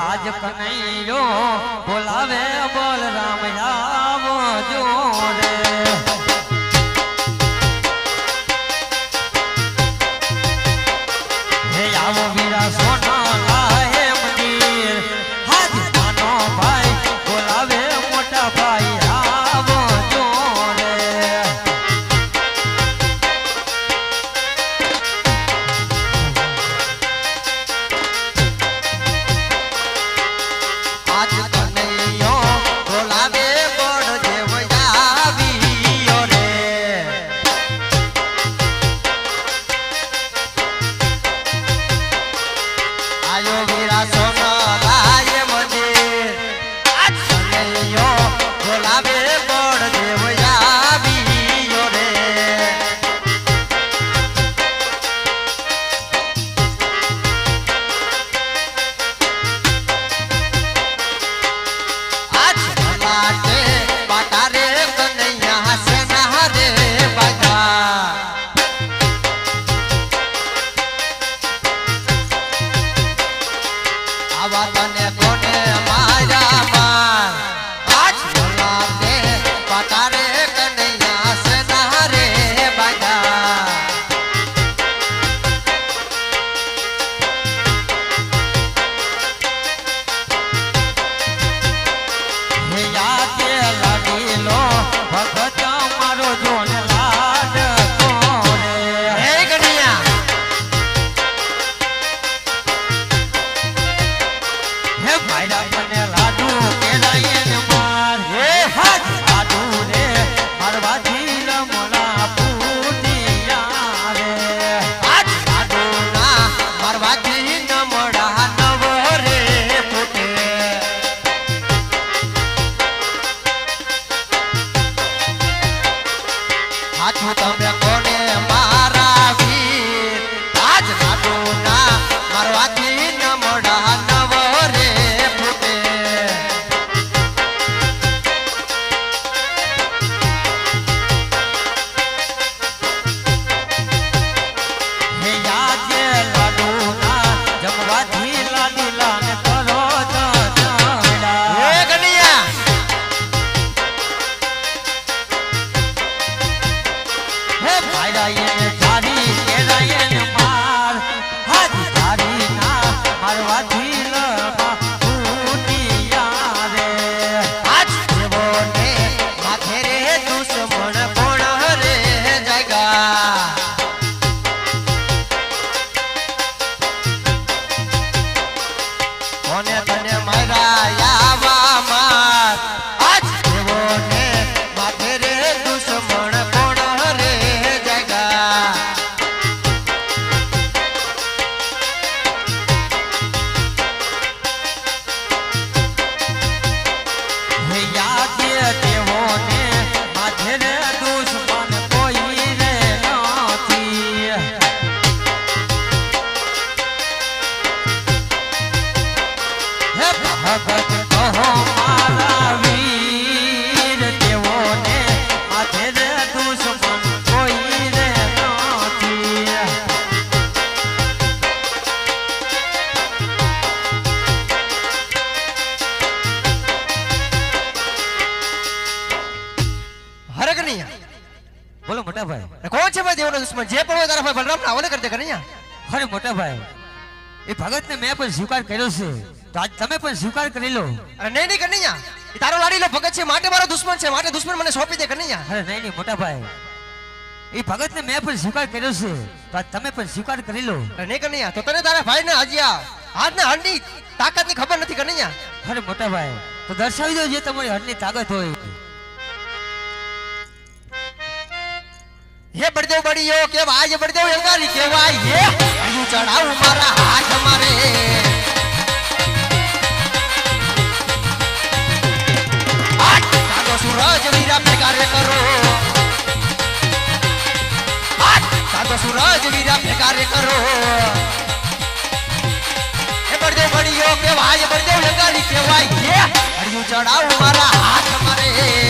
આજ કનૈયો બોલાવે બલરામ આવજો મોટા ભાઈ. એ ભગતને મેં પણ સ્વીકાર કર્યો છે. તો આજ તમે પણ સ્વીકાર કરી લો. અરે નહીં નહીં કનૈયા. તારો લાડીલો ભગત છે માટે મારો દુશ્મન છે માટે દુશ્મન મને સોંપી દે કનૈયા. અરે નહીં નહીં મોટા ભાઈ. એ ભગતને મેં પણ સ્વીકાર કર્યો છે. તો આજ તમે પણ સ્વીકાર કરી લો. અરે નહીં કનૈયા. તો તને તારા ભાઈને હાજિયા હાથના હાડની તાકાતની ખબર નથી કનૈયા. અરે મોટા ભાઈ તો દર્શાવી દો જે તમારી હાડની તાકાત હોય. હે બળદેવ બળીયો કેવાય બળદેવ અંગારી કેવાય હે. હું ચડાવું મારા હાથ મારે. સૂરજ વીરા ભેગારે કરો. સાધો સૂરજ વીરા ભેગારે કરો. હે બળદેવ બળીયો મારા હાથ મારે.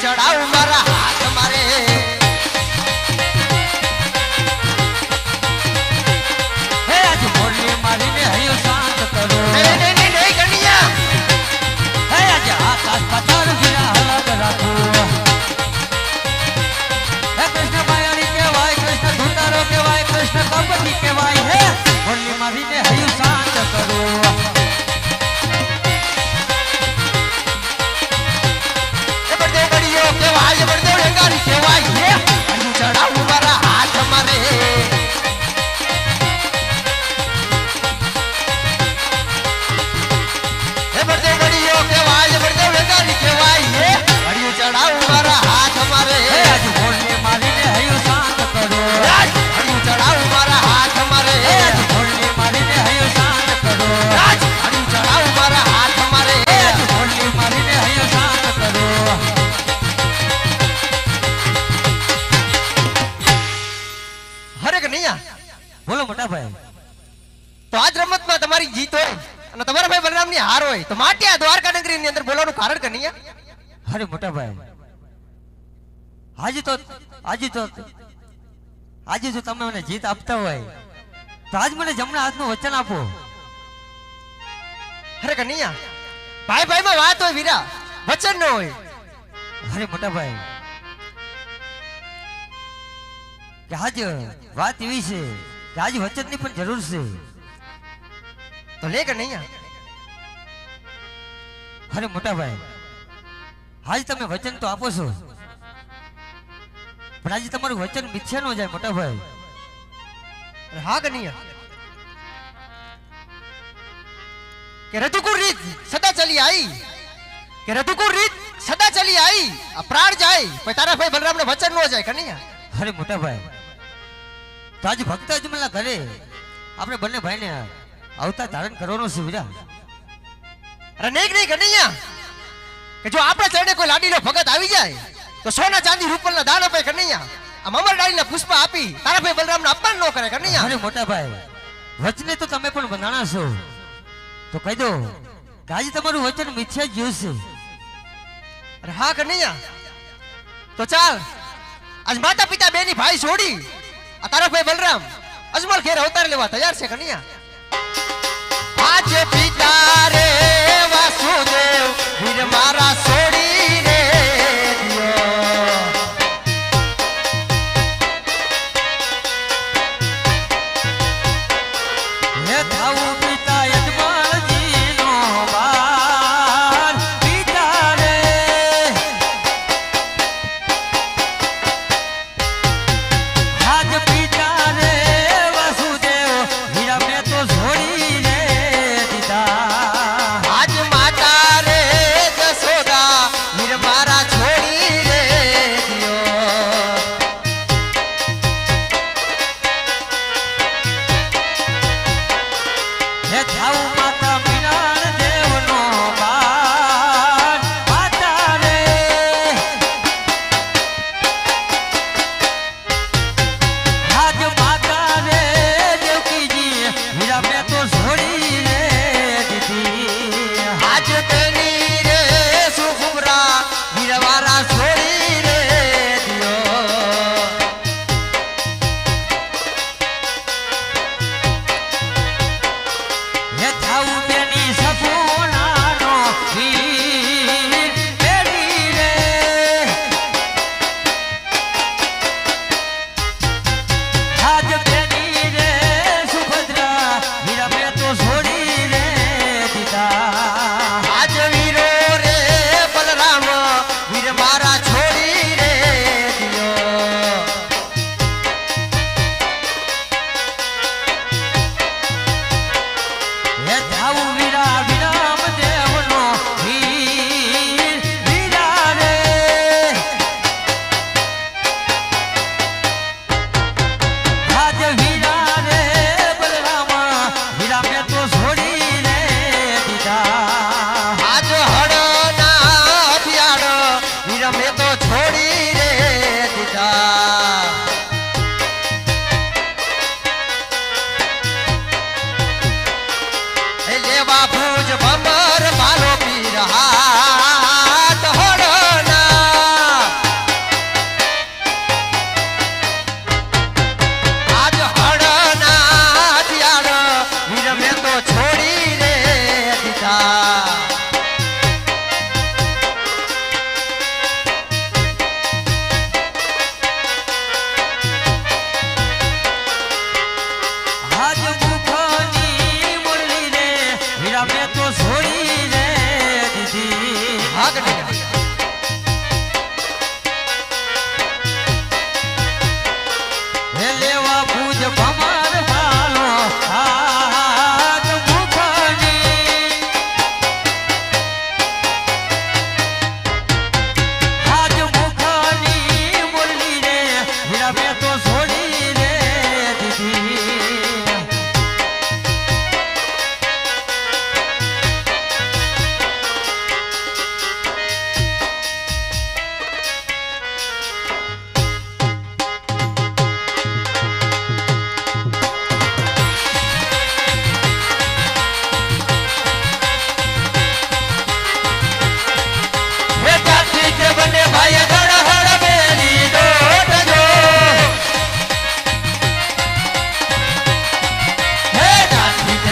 ચડાવું મારા હાથ મારે. હે આજ મોરલી મારીને હૈયું શાંત કરો. રમતમાં તમારી અને તમારા ભાઈ બલરામની હાર હોય તો માટે આ દ્વારકા નગરીની અંદર બોલવાનું કારણ કનૈયા અરે મોટા ભાઈ હાજી તો હાજી તો આજે જો તમે મને જીત આપતા હોય તો આજ મને જમણા હાથનું વચન આપો. અરે કનૈયા ભાઈ ભાઈમાં વાત હોય વીરા વચન ન હોય. અરે મોટા ભાઈ કે આજ વાત એવી છે કે આજ વચનની પણ જરૂર છે. તો લે કનૈયા અરે મોટા ભાઈ આજ તમે વચન તો આપો છો. પણ આજે તમારું વચન મિથ્યા નો જાય મોટા ભાઈ. હા કે નહીં કે રતુકુર રીત સદા ચલી આઈ. કે રતુકુર રીત સદા ચલી આઈ. આ પ્રાણ જાય, પણ તારા ભાઈ બલરામને વચન નો જાય કનૈયા અરે મોટા ભાઈ, તો આજે ભક્ત અજમલના ઘરે આપણે બંને ભાઈને અવતાર ધારણ કરવાનો છે વીરા અરે નહીં નહીં કનૈયા કે જો આપણા ચરણે કોઈ લાડીનો ભગત આવી જાય તો સોના ચાંદી રૂપલના દાન આપે કનૈયા આ મમર ડાળીના પુષ્પ આપી તારા ભાઈ બલરામને અપમાન ન કરે કનૈયા અરે મોટા ભાઈ વચને તો તમે પણ બંધાણા છો. તો કહી દો ગાજી તમારું વચન મિથ્યા જ છે અરે હા કનૈયા તો ચાલ આજ માતા પિતા બેની ભાઈ છોડી આ તારા ભાઈ બલરામ અજમલ ઘેર અવતાર લેવા તૈયાર છે કનૈયા આજ પિતા રે વાસુદેવ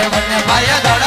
મને ભાયા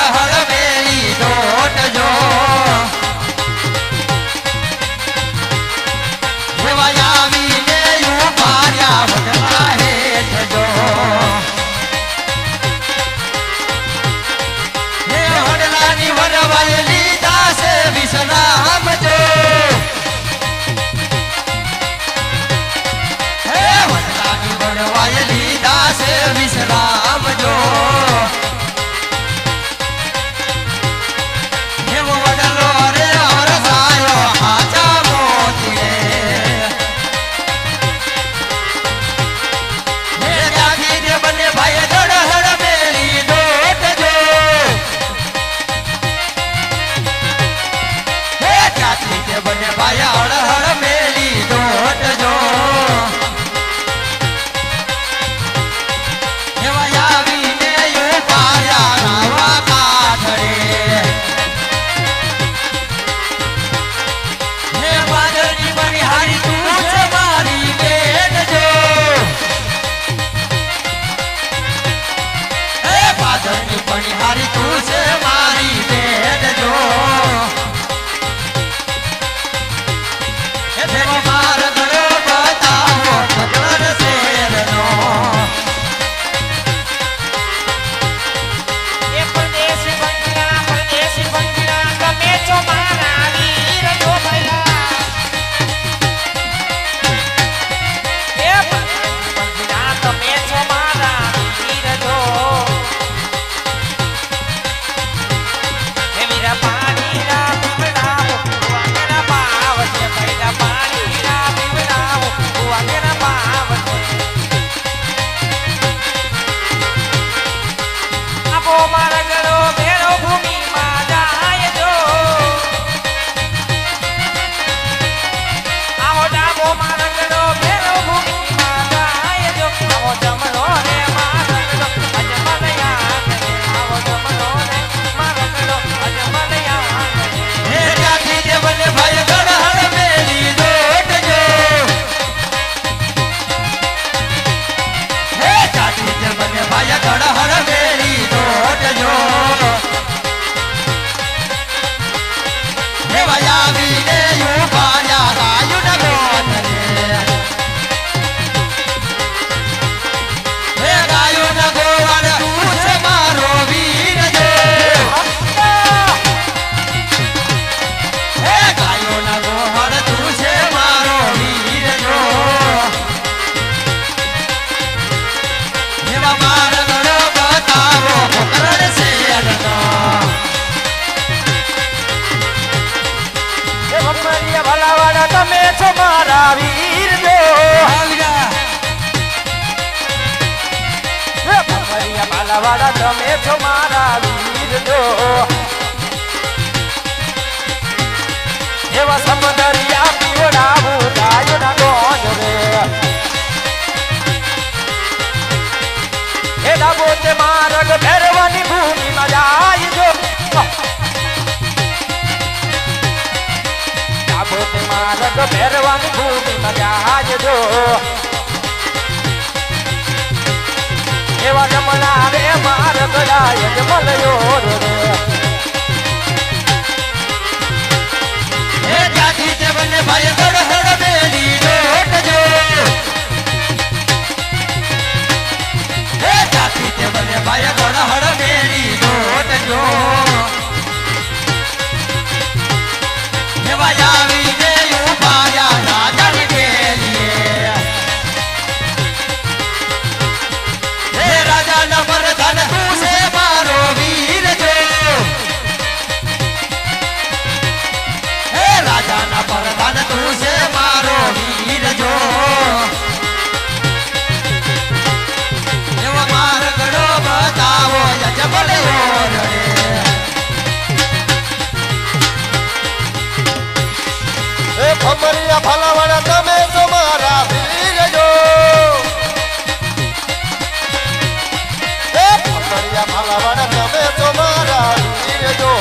તમે છો મારા વીર જો એવા સમદરિયા પીવડાવું ગાયો ના ગોંજ રે એડા બોતે માર્ગ ફેરવાની ભૂમિમાં જાય જો. બોતે માર્ગ ફેરવાની ભૂમિમાં જાય જો. એવા જમણા રે માર ગળાય જમલયો રે. હે જાગી જવને ભાઈ ગળહળ બેલી જોટ જો હે જાગી જવને ભાઈ ગળહળ બેલી જોટ જો એવા જાવી દે ઉપાયા રાજા ભલાવાળા તમે તો મારા વીર જો એ ભમરિયા ભલાવાળા તમે તો મારા વીર જો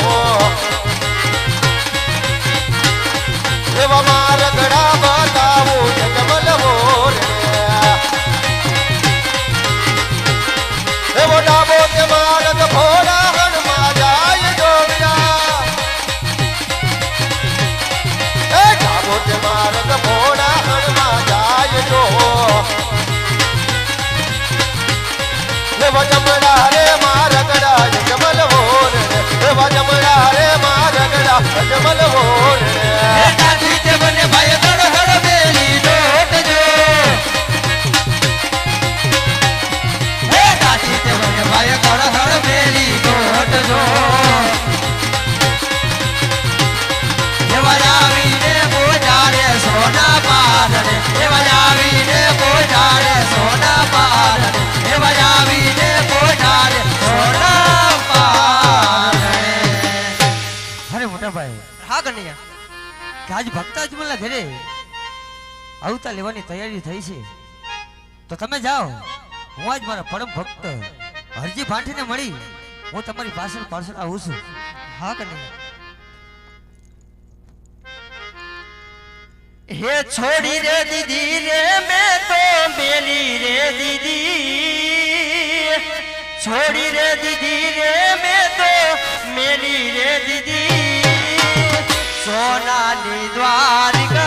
જમલ હોર હે રે દાદી તે બને ભાઈ કનૈયા કે આજ ભક્ત અજમલના ઘરે. આવતા લેવાની તૈયારી થઈ છે. તો તમે જાઓ. હું આજ મારા પરમ ભક્ત હરજી ભાંઠીને મળી હું તમારી પાછળ પાછળ આવું છું. હા કન્યા હે છોડી રે દીદી રે, મેં તો મેલી રે દીદી. છોડી રે દીદી રે, મેં તો મેલી રે દીદી. સોનાની દ્વારિકા